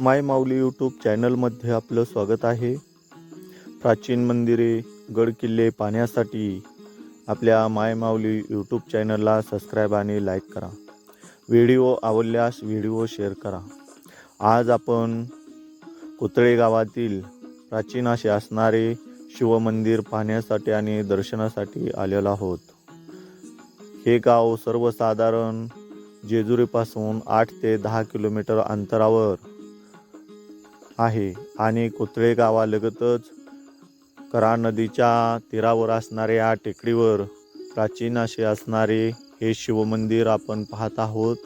माय माऊली YouTube चॅनलमध्ये आपलं स्वागत आहे. प्राचीन मंदिरे गड किल्ले पाहण्यासाठी आपल्या माय माऊली यूट्यूब चॅनलला सबस्क्राईब आणि लाईक करा. व्हिडिओ आवडल्यास व्हिडिओ शेअर करा. आज आपण कुतळे गावातील प्राचीन असे असणारे शिवमंदिर पाहण्यासाठी आणि दर्शनासाठी आलेलो आहोत. हे गाव सर्वसाधारण जेजुरीपासून आठ ते दहा किलोमीटर अंतरावर आहे. आणि कुतळे गावालगतच करा नदीच्या तीरावर असणाऱ्या या टेकडीवर प्राचीन असे असणारे हे शिवमंदिर आपण पाहत आहोत.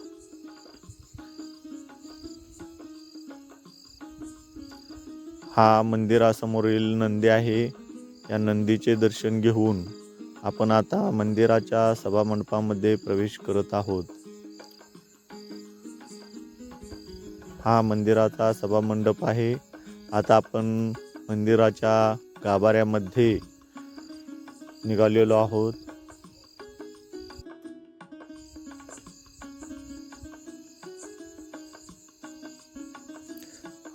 हा मंदिरासमोरील नंदी आहे. या नंदीचे दर्शन घेऊन आपण आता मंदिराच्या सभामंडपामध्ये प्रवेश करत आहोत. हा मंदिराचा सभामंडप आहे. आता आपण मंदिराच्या गाभाऱ्यामध्ये निघालेलो आहोत.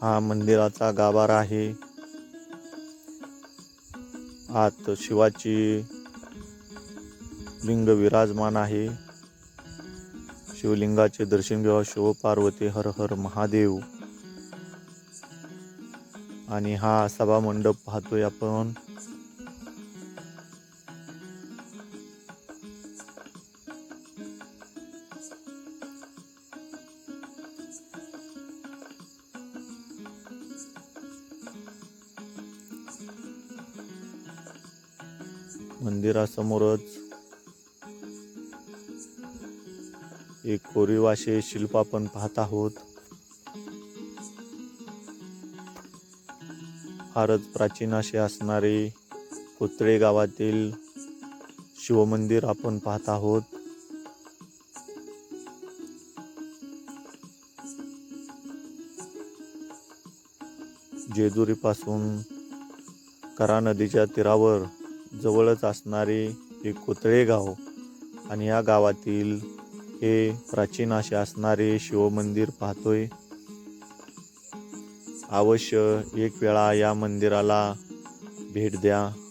हा मंदिराचा गाभारा आहे. आत शिवाची लिंग विराजमान आहे. शिवलिंगाचे दर्शन घेऊन शिवपार्वती हर हर महादेव. आणि हा सभा मंडप पाहतोय आपण. मंदिरासमोरच एक कोरीवाशे शिल्प आपण पाहत आहोत. फारच प्राचीन असे असणारे कुत्रे गावातील शिवमंदिर आपण पाहत आहोत. जेजुरीपासून करा नदीच्या तीरावर जवळच असणारे हे कोतळे गाव आणि या गावातील हे प्राचीन असे असणारे शिवमंदिर पाहतोय. अवश्य एक वेळा या मंदिराला भेट द्या.